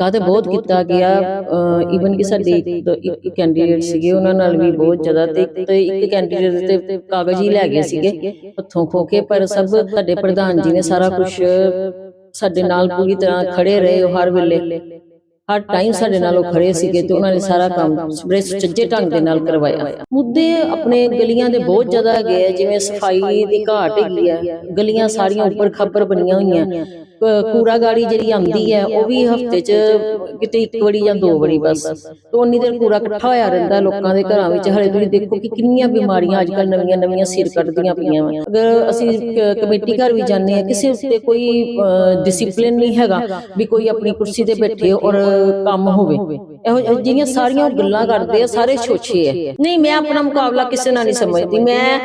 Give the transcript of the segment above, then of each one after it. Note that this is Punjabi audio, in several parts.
ਧੱਕਾ ਤੇ ਬਹੁਤ ਕੀਤਾ ਗਿਆ ਈਵਨ ਕਿ ਸਾਡੇ ਇੱਕ ਕੈਂਡੀਡੇਟ ਸੀਗੇ ਉਹਨਾਂ ਨਾਲ ਵੀ ਬਹੁਤ ਜ਼ਿਆਦਾ ਤੇ ਇੱਕ ਤੇ ਇੱਕ ਕੈਂਡੀਡੇਟ ਤੇ ਕਾਗਜ਼ ਹੀ ਲੈ ਗਏ ਸੀਗੇ ਹੱਥੋਂ ਖੋ ਕੇ ਪਰ ਸਭ ਸਾਡੇ ਪ੍ਰਧਾਨ ਜੀ ਨੇ ਸਾਰਾ ਕੁਝ ਸਾਡੇ ਨਾਲ ਪੂਰੀ ਤਰ੍ਹਾਂ ਖੜੇ ਰਹੇ ਹਰ ਵੇਲੇ। ਹਰ ਟਾਈਮ ਸਾਡੇ ਨਾਲ ਉਹ ਖੜੇ ਸੀਗੇ ਤੇ ਉਹਨਾਂ ਨੇ ਸਾਰਾ ਕੰਮ ਬੜੇ ਸੁਚੱਜੇ ਢੰਗ ਦੇ ਨਾਲ ਕਰਵਾਇਆ। ਮੁੱਦੇ ਆਪਣੇ ਗਲੀਆਂ ਦੇ ਬਹੁਤ ਜ਼ਿਆਦਾ ਹੈਗੇ ਆ ਜਿਵੇਂ ਸਫ਼ਾਈ ਦੀ ਘਾਟ ਹੈਗੀ ਆ। ਗਲੀਆਂ ਸਾਰੀਆਂ ਉੱਪਰ ਖੱਬਰ ਬਣੀਆਂ ਹੋਈਆਂ। ਕੂੜਾ ਗਾੜੀ ਜਿਹੜੀ ਆਉਂਦੀ ਹੈ ਉਹ ਵੀ ਹਫ਼ਤੇ 'ਚ ਕਿਤੇ ਇੱਕ ਵਾਰੀ ਜਾਂ ਦੋ ਵਾਰੀ ਬਸ। ਤੇ ਉਨੀ ਦੇਰ ਕੂੜਾ ਇਕੱਠਾ ਹੋਇਆ ਰਹਿੰਦਾ ਲੋਕਾਂ ਦੇ ਘਰਾਂ ਵਿੱਚ। ਹਲੇ ਤੁਸੀਂ ਦੇਖੋ ਕਿ ਕਿੰਨੀਆਂ ਬਿਮਾਰੀਆਂ ਅੱਜ ਕੱਲ ਨਵੀਆਂ ਨਵੀਆਂ ਸਿਰ ਕੱਢਦੀਆਂ ਪਈਆਂ ਵਾ। ਅਗਰ ਅਸੀਂ ਕਮੇਟੀ ਘਰ ਵੀ ਜਾਂਦੇ ਆ ਕਿਸੇ ਉੱਤੇ ਕੋਈ ਡਿਸਪਲਿਨ ਨਹੀਂ ਹੈਗਾ ਵੀ ਕੋਈ ਆਪਣੀ ਕੁਰਸੀ ਤੇ ਬੈਠੇ ਔਰ ਕੰਮ ਹੋਵੇ। ਇਹੋ ਜਿਹੀਆਂ ਸਾਰੀਆਂ ਗੱਲਾਂ ਕਰਦੇ ਆ ਸਾਰੇ ਛੋਛੇ ਆ। ਨਹੀਂ ਮੈਂ ਆਪਣਾ ਮੁਕਾਬਲਾ ਕਿਸੇ ਨਾਲ ਨਹੀਂ ਸਮਝਦੀ। ਮੈਂ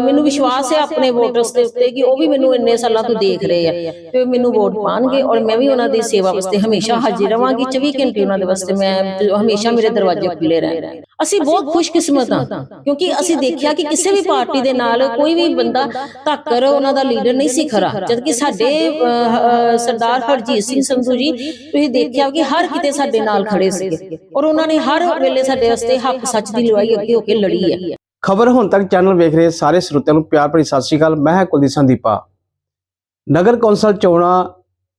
ਮੈਨੂੰ ਵਿਸ਼ਵਾਸ ਹੈ ਆਪਣੇ ਵੋਟਰਸ ਦੇ ਉੱਤੇ ਕਿ ਉਹ ਵੀ ਮੈਨੂੰ ਇੰਨੇ ਸਾਲਾਂ ਤੋਂ ਦੇਖ ਰਹੇ ਆ ਤੇ ਮੈਨੂੰ ਵੋਟ ਪਾਣਗੇ ਔਰ ਮੈਂ ਵੀ ਉਹਨਾਂ ਦੀ ਸੇਵਾ ਵਾਸਤੇ ਹਮੇਸ਼ਾ ਹਾਜ਼ਰ ਰਵਾਂਗੀ 24 ਘੰਟੇ ਉਹਨਾਂ ਦੇ ਵਾਸਤੇ ਮੈਂ ਹਮੇਸ਼ਾ ਮੇਰੇ ਦਰਵਾਜ਼ੇ ਖੁੱਲੇ ਰਹਿਣ। ਅਸੀਂ ਬਹੁਤ ਖੁਸ਼ਕਿਸਮਤ ਹਾਂ। ਕਿਉਂਕਿ ਅਸੀਂ ਦੇਖਿਆ ਕਿ ਕਿਸੇ ਵੀ ਪਾਰਟੀ ਦੇ ਨਾਲ ਕੋਈ ਵੀ ਬੰਦਾ ਧੱਕਰ ਉਹਨਾਂ ਦਾ ਲੀਡਰ ਨਹੀਂ ਸੀ ਖਰਾ ਜਦਕਿ ਸਾਡੇ ਸਰਦਾਰ ਹਰਜੀਤ ਸਿੰਘ ਸੰਧੂ ਜੀ ਤੁਸੀਂ ਦੇਖਿਆ ਕਿ ਹਰ ਕਿਤੇ ਸਾਡੇ ਨਾਲ ਖੜੇ ਸੀਗੇ। ਔਰ ਉਹਨਾਂ ਨੇ ਹਰ ਵੇਲੇ ਸਾਡੇ ਵਾਸਤੇ ਹੱਕ ਸੱਚ ਦੀ ਲੜਾਈ ਅੱਗੇ ਹੋ ਕੇ ਲੜੀ ਹੈ ਖਬਰ ਹੁਣ ਤੱਕ ਚੈਨਲ ਵੇਖ ਰਹੇ ਸਾਰੇ ਸਰੋਤਿਆਂ ਨੂੰ ਪਿਆਰ ਭਰੀ ਸਤਿ ਸ਼੍ਰੀ ਅਕਾਲ, ਮੈਂ ਹਾਂ ਕੁਲਦੀਪ ਸੰਦੀਪਾ ਨਗਰ ਕੌਂਸਲ ਚੋਣਾਂ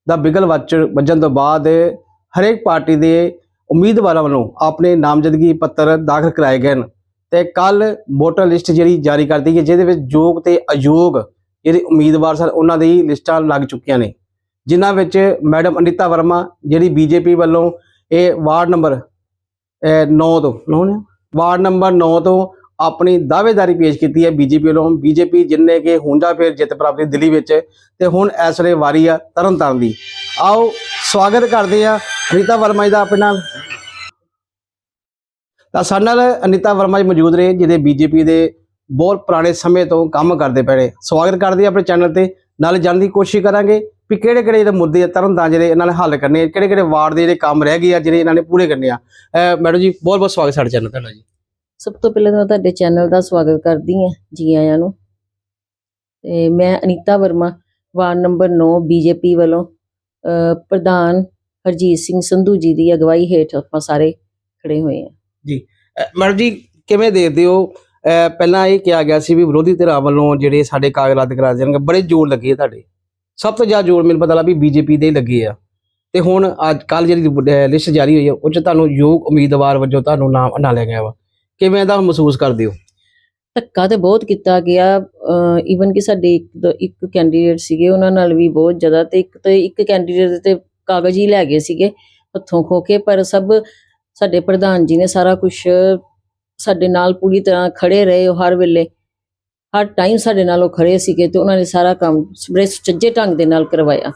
ਦਾ ਬਿਗਲ ਵੱਜ ਵੱਜਣ ਤੋਂ ਬਾਅਦ ਹਰੇਕ ਪਾਰਟੀ ਦੇ ਉਮੀਦਵਾਰਾਂ ਵੱਲੋਂ ਆਪਣੇ ਨਾਮਜ਼ਦਗੀ ਪੱਤਰ ਦਾਖਲ ਕਰਾਏ ਗਏ ਹਨ ਤੇ ਕੱਲ ਵੋਟਰ ਲਿਸਟ ਜਿਹੜੀ ਜਾਰੀ ਕਰ ਦਿੱਤੀ ਹੈ ਜਿਹਦੇ ਵਿੱਚ ਯੋਗ ਤੇ ਅਯੋਗ ਜਿਹੜੇ ਉਮੀਦਵਾਰ ਸਨ, ਉਹਨਾਂ ਦੀ ਲਿਸਟਾਂ ਲੱਗ ਚੁੱਕੀਆਂ ਨੇ। ਜਿਨ੍ਹਾਂ ਵਿੱਚ ਮੈਡਮ ਅਨੀਤਾ ਵਰਮਾ ਜਿਹੜੀ ਬੀਜੇਪੀ ਵੱਲੋਂ ਇਹ ਵਾਰਡ ਨੰਬਰ 9 ਤੋਂ ਵਾਰਡ ਨੰਬਰ 9 ਤੋਂ ਆਪਣੀ ਦਾਅਵੇਦਾਰੀ ਪੇਸ਼ ਕੀਤੀ ਹੈ ਬੀਜੇਪੀ ਵੱਲੋਂ। ਬੀਜੇਪੀ ਜਿੰਨੇ ਕਿ ਹੁੰਜਾ ਫੇਰ ਜਿੱਤ ਪ੍ਰਾਪਤੀ ਦਿੱਲੀ ਵਿੱਚ, ਤੇ ਹੁਣ ਇਸ ਵੇਲੇ ਵਾਰੀ ਆ ਤਰਨਤਾਰਨ ਦੀ। ਆਓ, ਸਵਾਗਤ ਕਰਦੇ ਆ ਅਨੀਤਾ ਵਰਮਾ ਜੀ ਦਾ ਆਪਣੇ ਨਾਲ। ਤਾਂ ਸਾਡੇ ਨਾਲ ਅਨੀਤਾ ਵਰਮਾ ਜੀ ਮੌਜੂਦ ਰਹੇ, ਜਿਹਦੇ ਬੀਜੇਪੀ ਦੇ ਬਹੁਤ ਪੁਰਾਣੇ ਸਮੇਂ ਤੋਂ ਕੰਮ ਕਰਦੇ ਪਏ ਨੇ। ਸਵਾਗਤ ਕਰਦੇ ਆਪਣੇ ਚੈਨਲ ਤੇ। ਨਾਲ ਜਾਣ ਦੀ ਕੋਸ਼ਿਸ਼ ਕਰਾਂਗੇ ਵੀ ਕਿਹੜੇ ਕਿਹੜੇ ਜਿਹੜੇ ਮੁੱਦੇ ਆ ਤਰਨਤਾਰਨ ਜਿਹੜੇ ਇਹਨਾਂ ਨੇ ਹੱਲ ਕਰਨੇ ਆ ਕਿਹੜੇ ਕਿਹੜੇ ਵਾਰਡ ਦੇ ਜਿਹੜੇ ਕੰਮ ਰਹਿ ਗਏ ਆ, ਜਿਹੜੇ ਇਹਨਾਂ ਨੇ ਪੂਰੇ ਕਰਨੇ ਆ। ਮੈਡਮ ਜੀ ਬਹੁਤ ਬਹੁਤ ਸਵਾਗਤ ਸਾਡੇ ਚੈਨਲ ਤੇ ਜੀ। ਸਭ ਤੋਂ ਪਹਿਲਾਂ ਤਾਂ ਤੁਹਾਡੇ ਚੈਨਲ ਦਾ ਸਵਾਗਤ ਕਰਦੀ ਹਾਂ ਜੀ ਆਇਆਂ ਨੂੰ। ਤੇ ਮੈਂ Anita Verma ward number 9 BJP ਵੱਲੋਂ ਅਹ, ਪ੍ਰਧਾਨ ਹਰਜੀਤ ਸਿੰਘ ਸੰਧੂ ਜੀ ਦੀ ਅਗਵਾਈ ਹੇਠ ਆਪਾਂ ਸਾਰੇ ਖੜੇ ਹੋਏ ਹਾਂ। ਜੀ ਮੈਡਮ ਜੀ ਕਿਵੇਂ ਦੇਖਦੇ ਹੋ? ਅਹ ਪਹਿਲਾਂ ਇਹ ਕਿਹਾ ਗਿਆ ਸੀ ਵੀ ਵਿਰੋਧੀ ਧਿਰਾਂ ਵੱਲੋਂ ਜਿਹੜੇ ਸਾਡੇ ਕਾਗਜ਼ ਰੱਦ ਕਰਾ ਜਾਣਗੇ ਬੜੇ ਜ਼ੋਰ ਲੱਗੇ ਆ ਤੁਹਾਡੇ। ਸਭ ਤੋਂ ਜ਼ਿਆਦਾ ਜ਼ੋਰ ਮੈਨੂੰ ਪਤਾ ਲੱਗਾ ਵੀ ਬੀਜੇਪੀ ਦੇ ਲੱਗੇ ਆ। ਤੇ ਹੁਣ ਅੱਜ ਕੱਲ ਜਿਹੜੀ ਲਿਸਟ ਜਾਰੀ ਹੋਈ ਹੈ ਉਹ ਚ ਤੁਹਾਨੂੰ ਯੋਗ ਉਮੀਦਵਾਰ ਵਜੋਂ ਤੁਹਾਨੂੰ ਨਾਮ ਅਨਾ ਲਿਆ ਗਿਆ ਵਾ। ਕਿਵੇਂ ਦਾ ਮਹਿਸੂਸ ਕਰਦੇ ਹੋ? ਧੱਕਾ ਤੇ ਬਹੁਤ ਕੀਤਾ ਗਿਆ। ਈਵਨ ਕਿ ਸਾਡੇ ਇੱਕ ਇੱਕ ਕੈਂਡੀਡੇਟ ਸੀਗੇ ਉਹਨਾਂ ਨਾਲ ਵੀ ਬਹੁਤ ਜ਼ਿਆਦਾ ਤੇ ਇੱਕ ਤੇ ਇੱਕ ਕੈਂਡੀਡੇਟ ਤੇ ਕਾਗਜ਼ ਹੀ ਲੈ ਗਏ ਸੀਗੇ ਹੱਥੋਂ ਖੋ ਕੇ ਪਰ ਸਭ ਸਾਡੇ ਪ੍ਰਧਾਨ ਜੀ ਨੇ ਸਾਰਾ ਕੁਝ ਸਾਡੇ ਨਾਲ ਪੂਰੀ ਤਰ੍ਹਾਂ ਖੜੇ ਰਹੇ ਉਹ ਹਰ ਵੇਲੇ। ਹਰ ਟਾਈਮ ਸਾਡੇ ਨਾਲ ਉਹ ਖੜੇ ਸੀਗੇ ਤੇ ਉਹਨਾਂ ਨੇ ਸਾਰਾ ਕੰਮ ਬੜੇ ਸੁਚੱਜੇ ਢੰਗ ਦੇ ਨਾਲ ਕਰਵਾਇਆ।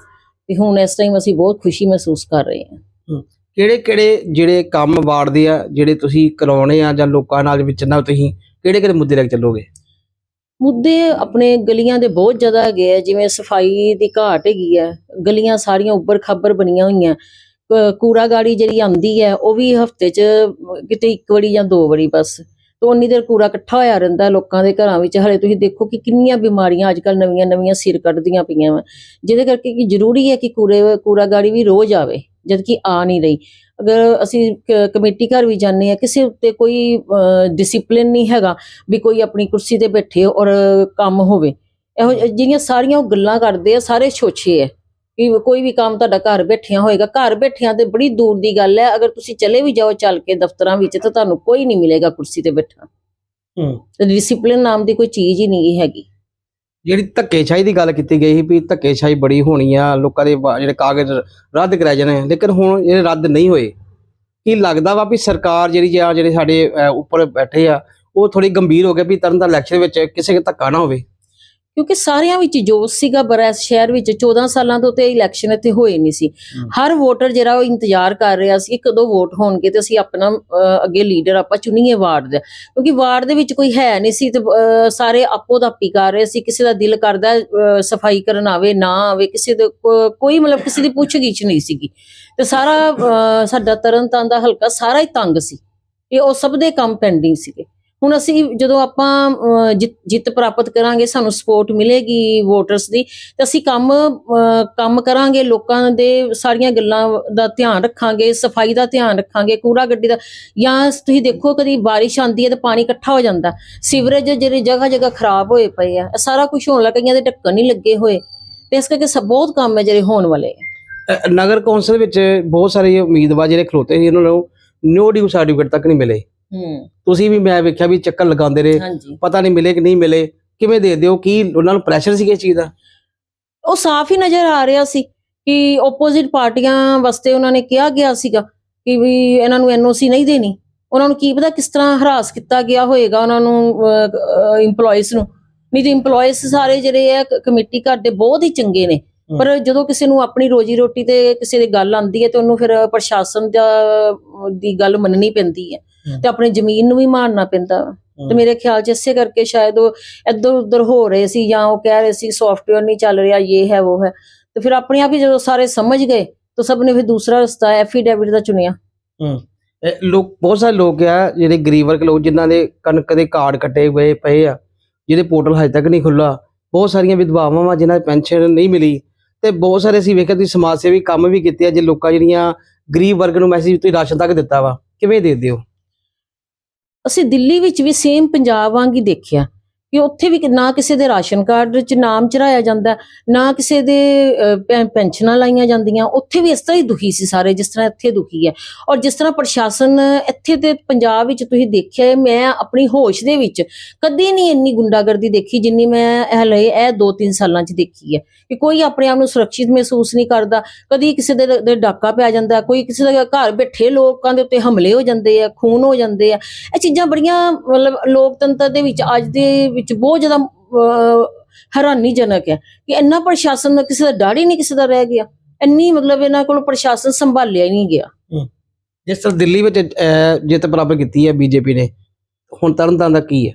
ਤੇ ਹੁਣ ਇਸ ਟਾਈਮ ਅਸੀਂ ਬਹੁਤ ਖੁਸ਼ੀ ਮਹਿਸੂਸ ਕਰ ਰਹੇ ਹਾਂ। ਕਿਹੜੇ ਕਿਹੜੇ ਜਿਹੜੇ ਕੰਮ ਵਾਰਦੇ ਆ, ਜਿਹੜੇ ਤੁਸੀਂ ਕਰਾਉਣੇ ਆ ਜਾਂ ਲੋਕਾਂ ਨਾਲ ਵਿੱਚ ਨਾ ਤੁਸੀਂ, ਕਿਹੜੇ ਕਿਹੜੇ ਮੁੱਦੇ ਲੈ ਕੇ ਚੱਲੋਗੇ? ਮੁੱਦੇ ਆਪਣੇ ਗਲੀਆਂ ਦੇ ਬਹੁਤ ਜ਼ਿਆਦਾ ਹੈਗੇ ਆ, ਜਿਵੇਂ ਸਫ਼ਾਈ ਦੀ ਘਾਟ ਹੈਗੀ ਆ, ਗਲੀਆਂ ਸਾਰੀਆਂ ਉੱਪਰ ਖੱਬਰ ਬਣੀਆਂ ਹੋਈਆਂ। ਕੂੜਾ ਗਾੜੀ ਜਿਹੜੀ ਆਉਂਦੀ ਹੈ ਉਹ ਵੀ ਹਫ਼ਤੇ 'ਚ ਕਿਤੇ ਇੱਕ ਵਾਰੀ ਜਾਂ ਦੋ ਵਾਰੀ ਬਸ। ਤੇ ਉਨੀ ਦੇਰ ਕੂੜਾ ਇਕੱਠਾ ਹੋਇਆ ਰਹਿੰਦਾ ਲੋਕਾਂ ਦੇ ਘਰਾਂ ਵਿੱਚ, ਹਲੇ ਤੁਸੀਂ ਦੇਖੋ ਕਿ ਕਿੰਨੀਆਂ ਬਿਮਾਰੀਆਂ ਅੱਜ ਕੱਲ ਨਵੀਆਂ ਨਵੀਆਂ ਸਿਰ ਕੱਢਦੀਆਂ ਪਈਆਂ ਵਾ। ਜਿਹਦੇ ਕਰਕੇ ਕਿ ਜ਼ਰੂਰੀ ਹੈ ਕਿ ਕੂੜੇ, ਕੂੜਾ ਗਾੜੀ ਵੀ ਰੋਜ਼ ਆਵੇ। ਜਦ ਕਿ ਆ ਨਹੀਂ ਰਹੀ। ਅਗਰ ਅਸੀਂ ਕਮੇਟੀ ਘਰ ਵੀ ਜਾਂਦੇ ਆ ਕਿਸੇ ਉੱਤੇ ਕੋਈ ਡਿਸਪਲਿਨ ਨਹੀਂ ਹੈਗਾ ਵੀ ਕੋਈ ਆਪਣੀ ਕੁਰਸੀ ਤੇ ਬੈਠੇ ਔਰ ਕੰਮ ਹੋਵੇ। ਇਹੋ ਜਿਹੀਆਂ ਸਾਰੀਆਂ ਉਹ ਗੱਲਾਂ ਕਰਦੇ ਆ ਸਾਰੇ ਛੋਛੇ ਆ ਕਿ ਕੋਈ ਵੀ ਕੰਮ ਤੁਹਾਡਾ ਘਰ ਬੈਠਿਆਂ ਹੋਏਗਾ। ਘਰ ਬੈਠਿਆਂ ਤੇ ਬੜੀ ਦੂਰ ਦੀ ਗੱਲ ਹੈ ਅਗਰ ਤੁਸੀਂ ਚਲੇ ਵੀ ਜਾਓ ਚੱਲ ਕੇ ਦਫ਼ਤਰਾਂ ਵਿੱਚ ਤਾਂ ਤੁਹਾਨੂੰ ਕੋਈ ਨਹੀਂ ਮਿਲੇਗਾ ਕੁਰਸੀ ਤੇ ਬੈਠਾ ਹੂੰ। ਡਿਸਪਲਿਨ ਨਾਮ ਦੀ ਕੋਈ ਚੀਜ਼ ਹੀ ਨਹੀਂ ਹੈਗੀ। ਜਿਹੜੀ ਧੱਕੇਸ਼ਾਹੀ ਦੀ ਗੱਲ ਕੀਤੀ ਗਈ ਸੀ ਵੀ ਧੱਕੇਸ਼ਾਹੀ ਬੜੀ ਹੋਣੀ ਆ ਲੋਕਾਂ ਦੇ ਵਾ- ਜਿਹੜੇ ਕਾਗਜ਼ ਰੱਦ ਕਰਾਏ ਜਾਣੇ ਲੇਕਿਨ ਹੁਣ ਇਹ ਰੱਦ ਨਹੀਂ ਹੋਏ ਕੀ ਲੱਗਦਾ ਵਾ ਵੀ ਸਰਕਾਰ ਜਿਹੜੀ ਆ ਜਿਹੜੇ ਸਾਡੇ ਅਹ, ਉੱਪਰ ਬੈਠੇ ਆ ਉਹ ਥੋੜੀ ਗੰਭੀਰ ਹੋ ਗਏ ਵੀ ਤਰਨ ਦਾ ਇਲੈਕਸ਼ਨ ਵਿੱਚ ਕਿਸੇ ਦਾ ਧੱਕਾ ਨਾ ਹੋਵੇ? ਕਿਉਂਕਿ ਸਾਰਿਆਂ ਵਿੱਚ ਜੋਸ਼ ਸੀਗਾ ਬੜਾ ਇਸ ਸ਼ਹਿਰ ਵਿੱਚ 14 ਸਾਲਾਂ ਤੋਂ ਤੇ ਇਲੈਕਸ਼ਨ ਇੱਥੇ ਹੋਏ ਨਹੀਂ ਸੀ। ਹਰ ਵੋਟਰ ਜਿਹੜਾ ਉਹ ਇੰਤਜ਼ਾਰ ਕਰ ਰਿਹਾ ਸੀ ਕਦੋਂ ਵੋਟ ਹੋਣਗੇ ਤੇ ਅਸੀਂ ਆਪਣਾ ਅੱਗੇ ਲੀਡਰ ਆਪਾਂ ਚੁਣੀਏ ਵਾਰਡ ਦਾ। ਕਿਉਂਕਿ ਵਾਰਡ ਦੇ ਵਿੱਚ ਕੋਈ ਹੈ ਨਹੀਂ ਸੀ ਤੇ ਸਾਰੇ ਆਪੋ ਦਾ ਕਰ ਰਹੇ ਸੀ। ਕਿਸੇ ਦਾ ਦਿਲ ਕਰਦਾ ਸਫ਼ਾਈ ਕਰਨ ਆਵੇ ਨਾ ਆਵੇ ਕਿਸੇ ਦੇ ਕੋਈ ਮਤਲਬ ਕਿਸੇ ਦੀ ਪੁੱਛ ਗਿੱਛ ਨਹੀਂ ਸੀਗੀ। ਤੇ ਸਾਰਾ ਸਾਡਾ ਤਰਨਤਾਰਨ ਦਾ ਹਲਕਾ ਸਾਰਾ ਹੀ ਤੰਗ ਸੀ। ਇਹ ਉਹ ਸਭ ਦੇ ਕੰਮ ਪੈਂਡਿੰਗ ਸੀਗੇ। ਹੁਣ ਅਸੀਂ ਜਦੋਂ ਆਪਾਂ ਜਿੱਤ- ਪ੍ਰਾਪਤ ਕਰਾਂਗੇ, ਸਾਨੂੰ ਸਪੋਰਟ ਮਿਲੇਗੀ ਵੋਟਰਸ ਦੀ, ਤੇ ਅਸੀਂ ਕੰਮ ਕੰਮ ਕਰਾਂਗੇ, ਲੋਕਾਂ ਦੇ ਸਾਰੀਆਂ ਗੱਲਾਂ ਦਾ ਧਿਆਨ ਰੱਖਾਂਗੇ, ਸਫ਼ਾਈ ਦਾ ਧਿਆਨ ਰੱਖਾਂਗੇ, ਕੂੜਾ ਗੱਡੀ ਦਾ, ਜਾਂ ਤੁਸੀਂ ਦੇਖੋ ਕਦੀ ਬਾਰਿਸ਼ ਆਉਂਦੀ ਹੈ ਤੇ ਪਾਣੀ ਇਕੱਠਾ ਹੋ ਜਾਂਦਾ, ਸੀਵਰੇਜ ਜਿਹੜੇ ਜਗ੍ਹਾ ਜਗ੍ਹਾ ਖਰਾਬ ਹੋਏ ਪਏ ਆ ਸਾਰਾ ਕੁਝ ਹੋਣ ਲੱਗਾ ਕਈਆਂ ਦੇ ਢੱਕਣ ਨਹੀਂ ਲੱਗੇ ਹੋਏ, ਤੇ ਇਸ ਕਰਕੇ ਸਭ ਬਹੁਤ ਕੰਮ ਹੈ ਜਿਹੜੇ ਹੋਣ ਵਾਲੇ ਨਗਰ ਕੌਂਸਲ ਵਿੱਚ ਬਹੁਤ ਸਾਰੇ ਉਮੀਦਵਾਰ ਜਿਹੜੇ ਖਲੋਤੇ ਸੀ, ਉਹਨਾਂ ਨੂੰ ਨਿਊ ਡਿਊ ਸਰਟੀਫਿਕੇਟ ਤੱਕ ਨਹੀਂ ਮਿਲੇ। ਤੁਸੀਂ ਵੀ ਮੈਂ ਵੇਖਿਆ ਵੀ ਚੱਕਰ ਲਗਾਉਂਦੇ ਰਹੇ। ਪਤਾ ਨਹੀਂ ਮਿਲੇ ਕਿ ਨਹੀਂ ਮਿਲੇ। ਕਿਵੇਂ ਦੇ ਦਿਓ ਕੀ ਉਹਨਾਂ ਨੂੰ ਪ੍ਰੈਸ਼ਰ ਸੀ ਇਸ ਚੀਜ਼ ਦਾ? ਉਹ ਸਾਫ਼ ਹੀ ਨਜ਼ਰ ਆ ਰਿਹਾ ਸੀ ਕਿ ਆਪੋਜ਼ਿਟ ਪਾਰਟੀਆਂ ਵਾਸਤੇ ਉਹਨਾਂ ਨੇ ਕਿਹਾ ਗਿਆ ਸੀਗਾ ਕਿ ਵੀ ਇਹਨਾਂ ਨੂੰ ਐਨਓਸੀ ਨਹੀਂ ਦੇਣੀ। ਉਹਨਾਂ ਨੂੰ ਕੀ ਪਤਾ ਕਿਸ ਤਰ੍ਹਾਂ ਹਰਾਸ ਕੀਤਾ ਗਿਆ ਹੋਏਗਾ ਉਹਨਾਂ ਨੂੰ EMPLOYEES ਨੂੰ। ਨਹੀਂ ਤੇ EMPLOYEES ਸਾਰੇ ਜਿਹੜੇ ਆ ਕਮੇਟੀ ਘਰ ਦੇ ਬਹੁਤ ਹੀ ਚੰਗੇ ਨੇ। ਪਰ ਜਦੋਂ ਕਿਸੇ ਨੂੰ ਆਪਣੀ ਰੋਜੀ ਰੋਟੀ ਤੇ ਕਿਸੇ ਦੀ ਗੱਲ ਆਉਂਦੀ ਹੈ ਤੇ ਉਹਨੂੰ ਫਿਰ ਪ੍ਰਸ਼ਾਸਨ ਦਾ ਦੀ ਗੱਲ ਮੰਨਣੀ ਪੈਂਦੀ ਹੈ। ਤੇ ਆਪਣੀ ਜ਼ਮੀਨ ਨੂੰ ਵੀ ਮਾਰਨਾ ਪੈਂਦਾ। ਤੇ। ਮੇਰੇ ਖਿਆਲ 'ਚ ਇਸੇ ਕਰਕੇ ਸ਼ਾਇਦ ਉਹ ਇੱਧਰ ਉੱਧਰ ਹੋ ਰਹੇ ਸੀ ਜਾਂ ਉਹ ਕਹਿ ਰਹੇ ਸੀ ਸੌਫਟਵੇਅਰ ਨਹੀਂ ਚੱਲ ਰਿਹਾ ਇਹ ਹੈ ਉਹ ਹੈ। ਤੇ ਫਿਰ ਆਪਣੇ ਆਪ ਹੀ ਜਦੋਂ ਸਾਰੇ ਸਮਝ ਗਏ ਤਾਂ ਸਭ ਨੇ ਫਿਰ ਦੂਸਰਾ ਰਸਤਾ ਐਫੀਡੇਵਿਟ ਦਾ ਚੁਣਿਆ। ਲੋਕ ਬਹੁਤ ਸਾਰੇ ਲੋਕ ਆ ਜਿਹੜੇ ਗਰੀਬ ਵਰਗ ਲੋਕ ਜਿਨ੍ਹਾਂ ਦੇ ਕਣਕ ਦੇ ਕਾਰਡ ਕੱਟੇ ਹੋਏ ਪਏ ਆ ਜਿਹਦੇ ਪੋਰਟਲ ਹਜੇ ਤੱਕ ਨਹੀਂ ਖੁੱਲਾ ਬਹੁਤ ਸਾਰੀਆਂ ਵਿਧਵਾਵਾਂ ਵਾ ਜਿਨ੍ਹਾਂ ਦੀ ਪੈਨਸ਼ਨ ਨਹੀਂ ਮਿਲੀ। ਤੇ ਬਹੁਤ ਸਾਰੇ ਅਸੀਂ ਵੇਖਿਆ ਤੁਸੀਂ ਸਮਾਜ ਸੇਵੀ ਕੰਮ ਵੀ ਕੀਤੇ ਆ ਜੇ ਲੋਕਾਂ ਜਿਹੜੀਆਂ ਗਰੀਬ ਵਰਗ ਨੂੰ ਮੈਸੇਜ ਤੁਸੀਂ ਰਾਸ਼ਨ ਤੱਕ ਦਿੱਤਾ ਵਾ ਕਿਵੇਂ ਦੇ ਦਿਓ? ਅਸੀਂ ਦਿੱਲੀ ਵਿੱਚ ਵੀ ਸੇਮ ਪੰਜਾਬ ਵਾਂਗ ਹੀ ਦੇਖਿਆ। ਕਿ ਉੱਥੇ ਵੀ ਨਾ ਕਿਸੇ ਦੇ ਰਾਸ਼ਨ ਕਾਰਡ 'ਚ ਨਾਮ ਚੜਾਇਆ ਜਾਂਦਾ, ਨਾ ਕਿਸੇ ਦੇ ਪੈ- ਪੈਨਸ਼ਨਾਂ ਲਾਈਆਂ ਜਾਂਦੀਆਂ, ਉੱਥੇ ਵੀ ਇਸ ਤਰ੍ਹਾਂ ਹੀ ਦੁਖੀ ਸੀ ਸਾਰੇ, ਜਿਸ ਤਰ੍ਹਾਂ ਇੱਥੇ ਦੁਖੀ ਹੈ। ਔਰ ਜਿਸ ਤਰ੍ਹਾਂ ਪ੍ਰਸ਼ਾਸਨ ਇੱਥੇ ਤੇ ਪੰਜਾਬ ਵਿੱਚ ਤੁਸੀਂ ਦੇਖਿਆ ਮੈਂ ਆਪਣੀ ਹੋਸ਼ ਦੇ ਵਿੱਚ ਕਦੀ ਨਹੀਂ ਇੰਨੀ ਗੁੰਡਾਗਰਦੀ ਦੇਖੀ ਜਿੰਨੀ ਮੈਂ ਹਲੇ ਇਹ 2-3 ਸਾਲਾਂ 'ਚ ਦੇਖੀ ਹੈ। ਕਿ ਕੋਈ ਆਪਣੇ ਆਪ ਨੂੰ ਸੁਰੱਖਿਅਤ ਮਹਿਸੂਸ ਨਹੀਂ ਕਰਦਾ, ਕਦੀ ਕਿਸੇ ਦੇ ਡਾਕਾ ਪੈ ਜਾਂਦਾ, ਕੋਈ ਕਿਸੇ ਦਾ ਘਰ ਬੈਠੇ ਲੋਕਾਂ ਦੇ ਉੱਤੇ ਹਮਲੇ ਹੋ ਜਾਂਦੇ ਆ, ਖੂਨ ਹੋ ਜਾਂਦੇ ਆ। ਇਹ ਚੀਜ਼ਾਂ ਬੜੀਆਂ ਮਤਲਬ ਲੋਕਤੰਤਰ ਦੇ ਵਿੱਚ ਅੱਜ ਦੇ ਵਿੱਚ ਬਹੁਤ ਜ਼ਿਆਦਾ ਅਹ, ਹੈਰਾਨੀਜਨਕ ਹੈ ਕਿ ਇੰਨਾ ਪ੍ਰਸ਼ਾਸਨ ਦਾ ਕਿਸੇ ਦਾ ਡਰ ਹੀ ਨਹੀਂ ਕਿਸੇ ਦਾ ਰਹਿ ਗਿਆ। ਇੰਨੀ ਮਤਲਬ ਇਹਨਾਂ ਕੋਲ ਪ੍ਰਸ਼ਾਸਨ ਸੰਭਾਲਿਆ ਹੀ ਨਹੀਂ ਗਿਆ। ਜਿਸ ਤਰ੍ਹਾਂ ਦਿੱਲੀ ਵਿੱਚ ਅਹ, ਜਿੱਤ ਪ੍ਰਾਪਤ ਕੀਤੀ ਹੈ ਬੀਜੇਪੀ ਨੇ ਹੁਣ ਤਰਨਤਾਰਨ ਦਾ ਕੀ ਹੈ?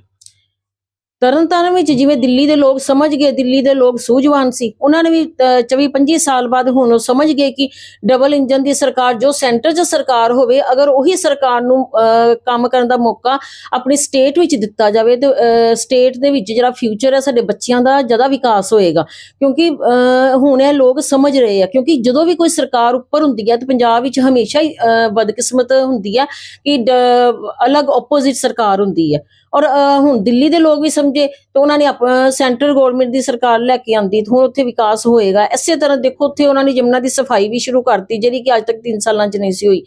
ਤਰਨਤਾਰਨ ਵਿੱਚ ਜਿਵੇਂ ਦਿੱਲੀ ਦੇ ਲੋਕ ਸਮਝ ਗਏ ਦਿੱਲੀ ਦੇ ਲੋਕ ਸੂਝਵਾਨ ਸੀ ਉਹਨਾਂ ਨੇ ਵੀ 24 25 ਸਾਲ ਬਾਅਦ ਹੁਣ ਉਹ ਸਮਝ ਗਏ ਕਿ ਡਬਲ ਇੰਜਨ ਦੀ ਸਰਕਾਰ ਜੋ ਸੈਂਟਰ 'ਚ ਸਰਕਾਰ ਹੋਵੇ ਅਗਰ ਉਹੀ ਸਰਕਾਰ ਨੂੰ ਕੰਮ ਕਰਨ ਦਾ ਮੌਕਾ ਆਪਣੀ ਸਟੇਟ ਵਿੱਚ ਦਿੱਤਾ ਜਾਵੇ ਤੇ ਸਟੇਟ ਦੇ ਵਿੱਚ ਜਿਹੜਾ ਫਿਊਚਰ ਹੈ ਸਾਡੇ ਬੱਚਿਆਂ ਦਾ ਜ਼ਿਆਦਾ ਵਿਕਾਸ ਹੋਏਗਾ। ਕਿਉਂਕਿ ਅਹ, ਹੁਣ ਇਹ ਲੋਕ ਸਮਝ ਰਹੇ ਆ ਕਿਉਂਕਿ ਜਦੋਂ ਵੀ ਕੋਈ ਸਰਕਾਰ ਉੱਪਰ ਹੁੰਦੀ ਹੈ ਤੇ ਪੰਜਾਬ ਵਿੱਚ ਹਮੇਸ਼ਾ ਹੀ ਅਹ, ਬਦਕਿਸਮਤ ਹੁੰਦੀ ਹੈ ਕਿ ਡ- ਅਲੱਗ ਆਪੋਜ਼ਿਟ ਸਰਕਾਰ ਹੁੰਦੀ ਹੈ। ਔਰ ਹੁਣ ਦਿੱਲੀ ਦੇ ਲੋਕ ਵੀ ਸਮਝੇ ਤੇ ਉਹਨਾਂ ਨੇ ਸੈਂਟਰਲ ਗਵਰਨਮੈਂਟ ਦੀ ਸਰਕਾਰ ਲੈ ਕੇ ਆਂਦੀ ਤੇ ਹੁਣ ਉੱਥੇ ਵਿਕਾਸ ਹੋਏਗਾ। ਇਸੇ ਤਰ੍ਹਾਂ ਦੇਖੋ ਉੱਥੇ ਉਹਨਾਂ ਨੇ ਜਮਨਾ ਦੀ ਸਫ਼ਾਈ ਵੀ ਸ਼ੁਰੂ ਕਰਤੀ ਜਿਹੜੀ ਕਿ ਅੱਜ ਤੱਕ 3 ਸਾਲਾਂ 'ਚ ਨਹੀਂ ਸੀ ਹੋਈ।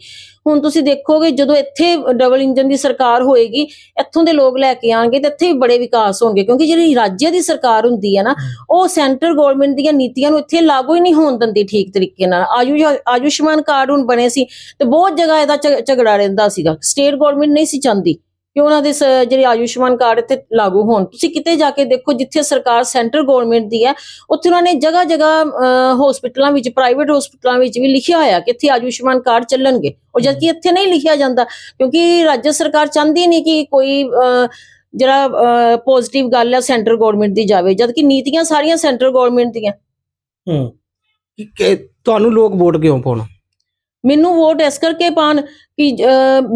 ਹੁਣ ਤੁਸੀਂ ਦੇਖੋਗੇ ਜਦੋਂ ਇੱਥੇ ਡਬਲ ਇੰਜਨ ਦੀ ਸਰਕਾਰ ਹੋਏਗੀ, ਇੱਥੋਂ ਦੇ ਲੋਕ ਲੈ ਕੇ ਆਣਗੇ ਤੇ ਇੱਥੇ ਵੀ ਬੜੇ ਵਿਕਾਸ ਹੋਣਗੇ ਕਿਉਂਕਿ ਜਿਹੜੀ ਰਾਜਿਆਂ ਦੀ ਸਰਕਾਰ ਹੁੰਦੀ ਹੈ ਨਾ, ਉਹ ਸੈਂਟਰ ਗਵਰਨਮੈਂਟ ਦੀਆਂ ਨੀਤੀਆਂ ਨੂੰ ਇੱਥੇ ਲਾਗੂ ਹੀ ਨਹੀਂ ਹੋਣ ਦਿੰਦੀ ਠੀਕ ਤਰੀਕੇ ਨਾਲ। ਆਯੁਸ਼ ਆਯੁਸ਼ਮਾਨ ਕਾਰਡ ਹੁਣ ਬਣੇ ਸੀ ਤੇ ਬਹੁਤ ਜਗ੍ਹਾ ਇਹਦਾ ਝਗੜਾ ਰਹਿੰਦਾ ਸੀਗਾ। ਸਟੇਟ ਗਵਰਨਮੈਂਟ ਨਹੀਂ ਸੀ ਚਾਹੁੰਦੀ। ਕਿ ਉਹਨਾਂ ਦੇ ਜਿਹੜੇ ਆਯੁਸ਼ਮਾਨ ਕਾਰਡ ਇੱਥੇ ਲਾਗੂ ਹੋਣ। ਤੁਸੀਂ ਕਿਤੇ ਜਾ ਕੇ ਦੇਖੋ ਜਿੱਥੇ ਸਰਕਾਰ ਸੈਂਟਰਲ ਗਵਰਨਮੈਂਟ ਦੀ ਹੈ, ਉੱਥੇ ਉਹਨਾਂ ਨੇ ਜਗ੍ਹਾ ਜਗ੍ਹਾ ਹਸਪੀਟਲਾਂ ਵਿੱਚ ਪ੍ਰਾਈਵੇਟ ਹਸਪੀਟਲਾਂ ਵਿੱਚ ਵੀ ਲਿਖਿਆ ਹੋਇਆ ਕਿ ਇੱਥੇ ਆਯੁਸ਼ਮਾਨ ਕਾਰਡ ਚੱਲਣਗੇ। ਉਹ ਜਦ ਇੱਥੇ ਨਹੀਂ ਲਿਖਿਆ ਜਾਂਦਾ, ਕਿਉਂਕਿ ਰਾਜ ਸਰਕਾਰ ਚਾਹੁੰਦੀ ਨਹੀਂ ਕਿ ਕੋਈ ਜਿਹੜਾ ਪੋਜ਼ਿਟਿਵ ਗੱਲ ਹੈ ਸੈਂਟਰ ਗਵਰਨਮੈਂਟ ਦੀ ਜਾਵੇ, ਜਦਕਿ ਨੀਤੀਆਂ ਸਾਰੀਆਂ ਸੈਂਟਰ ਗਵਰਨਮੈਂਟ ਦੀਆਂ। ਹੂੰ। ਤੁਹਾਨੂੰ ਲੋਕ ਵੋਟ ਕਿਉਂ ਪਾਉਣ? ਮੈਨੂੰ ਵੋਟ ਇਸ ਕਰਕੇ ਪਾਣ ਕਿ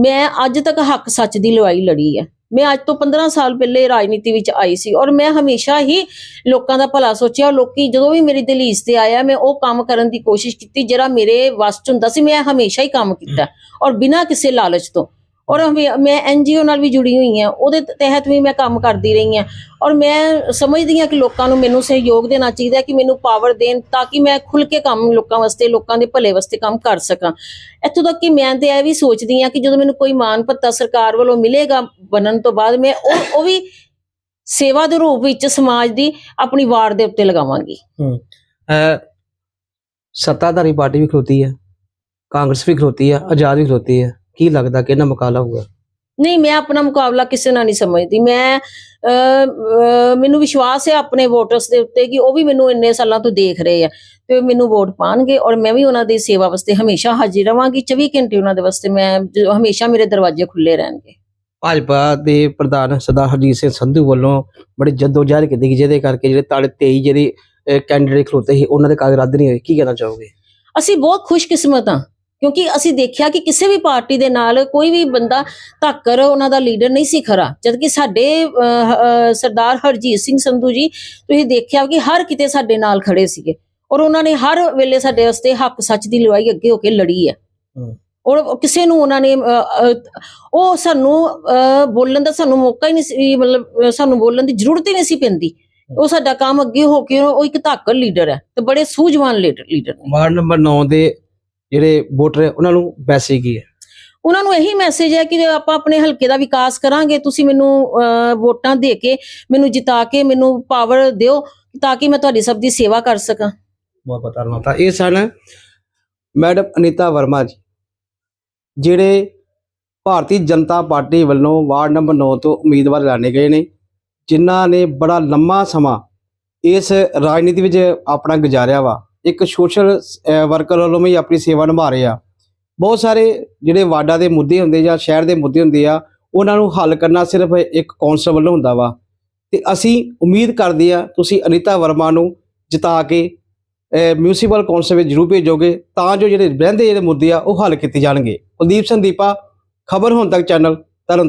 ਮੈਂ ਅੱਜ ਤੱਕ ਹੱਕ ਸੱਚ ਦੀ ਲੜਾਈ ਲੜੀ ਹੈ। ਮੈਂ ਅੱਜ ਤੋਂ 15 ਸਾਲ ਪਹਿਲੇ ਰਾਜਨੀਤੀ ਵਿੱਚ ਆਈ ਸੀ ਔਰ ਮੈਂ ਹਮੇਸ਼ਾ ਹੀ ਲੋਕਾਂ ਦਾ ਭਲਾ ਸੋਚਿਆ ਲੋਕੀ ਜਦੋਂ ਵੀ ਮੇਰੀ ਦਲੀਜ਼ ਤੇ ਆਇਆ, ਮੈਂ ਉਹ ਕੰਮ ਕਰਨ ਦੀ ਕੋਸ਼ਿਸ਼ ਕੀਤੀ ਜਿਹੜਾ ਮੇਰੇ ਵੱਸ ਚ ਹੁੰਦਾ ਸੀ, ਮੈਂ ਹਮੇਸ਼ਾ ਹੀ ਕੰਮ ਕੀਤਾ। ਔਰ ਬਿਨਾਂ ਕਿਸੇ ਲਾਲਚ ਤੋਂ ਔਰ ਹਮੇ- ਮੈਂ ਐਨਜੀਓ ਨਾਲ ਵੀ ਜੁੜੀ ਹੋਈ ਹਾਂ। ਉਹਦੇ ਤਹਿਤ ਵੀ ਮੈਂ ਕੰਮ ਕਰਦੀ ਰਹੀ ਹਾਂ। ਔਰ ਮੈਂ ਸਮਝਦੀ ਹਾਂ ਕਿ ਲੋਕਾਂ ਨੂੰ ਮੈਨੂੰ ਸਹਿਯੋਗ ਦੇਣਾ ਚਾਹੀਦਾ ਕਿ ਮੈਨੂੰ ਪਾਵਰ ਦੇਣ ਤਾਂ ਕਿ ਮੈਂ ਖੁੱਲ ਕੇ ਕੰਮ ਲੋਕਾਂ ਵਾਸਤੇ, ਲੋਕਾਂ ਦੇ ਭਲੇ ਵਾਸਤੇ ਕੰਮ ਕਰ ਸਕਾਂ। ਇੱਥੋਂ ਤੱਕ ਕਿ ਮੈਂ ਤੇ ਇਹ ਵੀ ਸੋਚਦੀ ਹਾਂ ਕਿ ਜਦੋਂ ਮੈਨੂੰ ਕੋਈ ਮਾਨ ਭੱਤਾ ਸਰਕਾਰ ਵੱਲੋਂ ਮਿਲੇਗਾ ਬਣਨ ਤੋਂ ਬਾਅਦ ਮੈਂ ਉਹ ਉਹ ਵੀ ਸੇਵਾ ਦੇ ਰੂਪ ਵਿੱਚ ਸਮਾਜ ਦੀ ਆਪਣੀ ਵਾਰ ਦੇ ਉੱਤੇ ਲਗਾਵਾਂਗੀ। ਸੱਤਾਧਾਰੀ ਪਾਰਟੀ ਵੀ ਖਲੋਤੀ ਹੈ, ਕਾਂਗਰਸ ਵੀ ਖਲੋਤੀ ਹੈ, ਆਜ਼ਾਦ ਵੀ ਖਲੋਤੀ ਹੈ। ਕੀ ਲੱਗਦਾ ਕਿਹਨਾਂ ਮੁਕਾਬਲਾ ਹੋਊਗਾ? ਨਹੀਂ ਮੈਂ ਆਪਣਾ ਮੁਕਾਬਲਾ ਕਿਸੇ ਨਾਲ ਨਹੀਂ ਸਮਝਦੀ। ਮੈਂ ਮੈਨੂੰ ਵਿਸ਼ਵਾਸ ਹੈ ਆਪਣੇ ਵੋਟਰਸ ਦੇ ਉੱਤੇ ਕਿ ਉਹ ਵੀ ਮੈਨੂੰ ਇੰਨੇ ਸਾਲਾਂ ਤੋਂ ਦੇਖ ਰਹੇ ਆ ਤੇ ਮੈਨੂੰ ਵੋਟ ਪਾਣਗੇ ਔਰ ਮੈਂ ਵੀ ਉਹਨਾਂ ਦੀ ਸੇਵਾ ਵਾਸਤੇ ਹਮੇਸ਼ਾ ਹਾਜ਼ਰ ਰਵਾਂਗੀ। 24 ਘੰਟੇ ਉਹਨਾਂ ਦੇ ਵਾਸਤੇ ਮੈਂ ਹਮੇਸ਼ਾ ਮੇਰੇ ਦਰਵਾਜ਼ੇ ਖੁੱਲੇ ਰਹਿਣਗੇ। ਭਾਜਪਾ ਦੇ ਪ੍ਰਧਾਨ ਸਰਦਾਰ ਹਰਜੀਤ ਸਿੰਘ ਸੰਧੂ ਵੱਲੋਂ ਬੜੀ ਜਦੋਜਹਿਦ ਕੀਤੀ ਗਈ ਜਿਹਦੇ ਕਰਕੇ ਜਿਹੜੇ ਤਾਲੇ 23 ਜਿਹੜੇ ਕੈਂਡੀਡੇਟ ਖਲੋਤੇ ਸੀ ਉਹਨਾਂ ਦੇ ਕਾਗਜ਼ ਰੱਦ ਨਹੀਂ ਹੋਏ। ਕੀ ਕਹਿਣਾ ਚਾਹੋਗੇ? ਅਸੀਂ ਬਹੁਤ ਖੁਸ਼ਕਿਸਮਤ ਹਾਂ। ਕਿਉਂਕਿ ਅਸੀਂ ਦੇਖਿਆ ਕਿ ਕਿਸੇ ਵੀ ਪਾਰਟੀ ਦੇ ਨਾਲ ਕੋਈ ਵੀ ਬੰਦਾ ਧਾਕਰ ਉਹਨਾਂ ਦਾ ਲੀਡਰ ਨਹੀਂ ਸੀ ਖਰਾ। ਜਦ ਕਿ ਸਾਡੇ ਸਰਦਾਰ ਹਰਜੀਤ ਸਿੰਘ ਸੰਧੂ ਜੀ ਤੁਸੀਂ ਦੇਖਿਆ ਕਿ ਹਰ ਕਿਤੇ ਸਾਡੇ ਨਾਲ ਖੜੇ ਸੀਗੇ। ਔਰ ਉਹਨਾਂ ਨੇ ਹਰ ਵੇਲੇ ਸਾਡੇ ਵਾਸਤੇ ਹੱਕ ਸੱਚ ਦੀ ਲੜਾਈ ਅੱਗੇ ਹੋ ਕੇ ਲੜੀ ਹੈ। ਔਰ ਕਿਸੇ ਨੂੰ ਉਹਨਾਂ ਨੇ ਉਹ ਸਾਨੂੰ ਬੋਲਣ ਦਾ ਸਾਨੂੰ ਮੌਕਾ ਹੀ ਨਹੀਂ ਸੀ ਮਤਲਬ ਸਾਨੂੰ ਬੋਲਣ ਦੀ ਜ਼ਰੂਰਤ ਹੀ ਨਹੀਂ ਸੀ ਪੈਂਦੀ। ਉਹ ਸਾਡਾ ਕੰਮ ਅੱਗੇ ਹੋ ਕੇ ਉਹ ਇੱਕ ਧਾਕਰ ਲੀਡਰ ਹੈ ਤੇ ਬੜੇ ਸੂਝਵਾਨ ਲੀਡਰ ਲੀਡਰ ਨੇ। ਵਾਰਡ ਨੰਬਰ 9 ਦੇ ਜਿਹੜੇ ਵੋਟਰ ਹੈ ਉਹਨਾਂ ਨੂੰ ਮੈਸੇਜ ਕੀ ਹੈ? ਉਹਨਾਂ ਨੂੰ ਇਹੀ ਮੈਸੇਜ ਹੈ ਕਿ ਆਪਾਂ ਆਪਣੇ ਹਲਕੇ ਦਾ ਵਿਕਾਸ ਕਰਾਂਗੇ ਤੁਸੀਂ ਮੈਨੂੰ ਵੋਟਾਂ ਦੇ ਕੇ ਮੈਨੂੰ ਜਿਤਾ ਕੇ ਮੈਨੂੰ ਪਾਵਰ ਦਿਓ ਤਾਂ ਕਿ ਮੈਂ ਤੁਹਾਡੀ ਸਭ ਦੀ ਸੇਵਾ ਕਰ ਸਕਾਂ। ਬਹੁਤ ਬਹੁਤ ਧੰਨਵਾਦ। ਤਾਂ ਇਹ ਸਨ ਮੈਡਮ ਅਨੀਤਾ ਵਰਮਾ ਜੀ ਜਿਹੜੇ ਭਾਰਤੀ ਜਨਤਾ ਪਾਰਟੀ ਵੱਲੋਂ ਵਾਰਡ ਨੰਬਰ 9 ਤੋਂ ਉਮੀਦਵਾਰ ਐਲਾਨੇ ਗਏ ਨੇ ਜਿਨ੍ਹਾਂ ਨੇ ਬੜਾ ਲੰਮਾ ਸਮਾਂ ਇਸ ਰਾਜਨੀਤੀ ਵਿੱਚ ਆਪਣਾ ਗੁਜ਼ਾਰਿਆ ਵਾ। ਇੱਕ ਸੋਸ਼ਲ ਵਰਕਰ ਵੱਲੋਂ ਵੀ ਆਪਣੀ ਸੇਵਾ ਨਿਭਾ ਰਹੇ ਆ। ਬਹੁਤ ਸਾਰੇ ਜਿਹੜੇ ਵਾਰਡਾਂ ਦੇ ਮੁੱਦੇ ਹੁੰਦੇ ਜਾਂ ਸ਼ਹਿਰ ਦੇ ਮੁੱਦੇ ਹੁੰਦੇ ਆ, ਉਹਨਾਂ ਨੂੰ ਹੱਲ ਕਰਨਾ ਸਿਰਫ ਇੱਕ ਕੌਂਸਲ ਵੱਲੋਂ ਹੁੰਦਾ ਵਾ। ਤੇ ਅਸੀਂ ਉਮੀਦ ਕਰਦੇ ਆ, ਤੁਸੀਂ ਅਨੀਤਾ ਵਰਮਾ ਨੂੰ ਜਿਤਾ ਕੇ ਮਿਊਨਿਸਪਲ ਕੌਂਸਲ ਵਿੱਚ ਜ਼ਰੂਰ ਭੇਜੋਗੇ, ਤਾਂ ਜੋ ਜਿਹੜੇ ਰਹਿੰਦੇ ਜਿਹੜੇ ਮੁੱਦੇ ਆ, ਉਹ ਹੱਲ ਕੀਤੇ ਜਾਣਗੇ। ਕੁਲਦੀਪ ਸੰਦੀਪਾ, ਖਬਰ ਹੁਣ ਤੱਕ ਚੈਨਲ